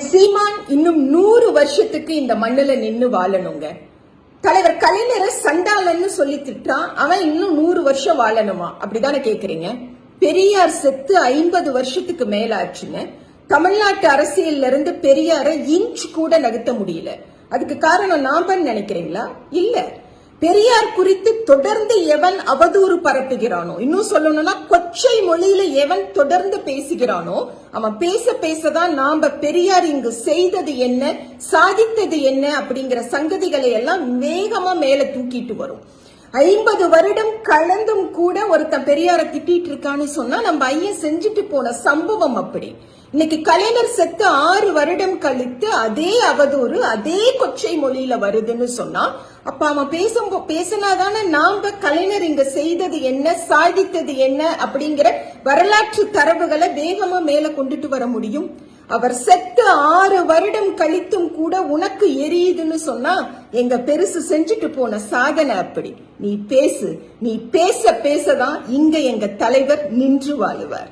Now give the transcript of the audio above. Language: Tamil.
அண்ணன் சீமான் இன்னும் நூறு வருஷத்துக்கு இந்த மண்ணுல நின்னு வாழணுங்க. தலைவர் கலைஞரை சண்டாளன்னு சொல்லி திட்டான் அவன் இன்னும் நூறு வருஷம் வாழணுமா? அப்படிதானே கேக்குறீங்க. பெரியார் செத்து ஐம்பது வருஷத்துக்கு மேலாச்சுங்க. தமிழ்நாட்டு அரசியல்ல இருந்து பெரியாரை இன்ச் கூட நகர்த்த முடியல. அதுக்கு காரணம் நாம நினைக்கிறீங்களா? இல்ல. பெரியார் குறித்து தொடர்ந்து எவன் அவதூறு பரப்புகிறானோ இன்னும் சொல்லணும்னா கொச்சை மொழியில எவன் தொடர்ந்து பேசுகிறானோ அவன் பேச பேசதான் நாம பெரியார் இங்கு செய்தது என்ன சாதித்தது என்ன அப்படிங்கிற சங்கதிகளை எல்லாம் வேகமா மேல தூக்கிட்டு வரும். ஐம்பது வருடம் கலந்தும் கூட ஒருத்தன் பெரியார திட்டிட்டு இருக்கான்னு சொன்னா நம்ம ஐயன் செஞ்சுட்டு போன சம்பவம் அப்படி. இன்னைக்கு கலைஞர் செத்து ஆறு வருடம் கழித்து அதே அவதூறு அதே கொச்சை மொழியில வருதுன்னு சொன்னா அப்ப அவன் பேசும் பேசினாதானே நாம கலைஞர் இங்க செய்தது என்ன சாதித்தது என்ன அப்படிங்கிற வரலாற்று தரவுகளை வேகமா மேல கொண்டுட்டு வர முடியும். அவர் செத்து ஆறு வருடம் கழித்தும் கூட உனக்கு எரியுதுன்னு சொன்னா எங்க பெருசு செஞ்சுட்டு போன சாதனை அப்படி. நீ பேசு. நீ பேச பேசதான் இங்க எங்க தலைவர் நின்று வாழுவார்.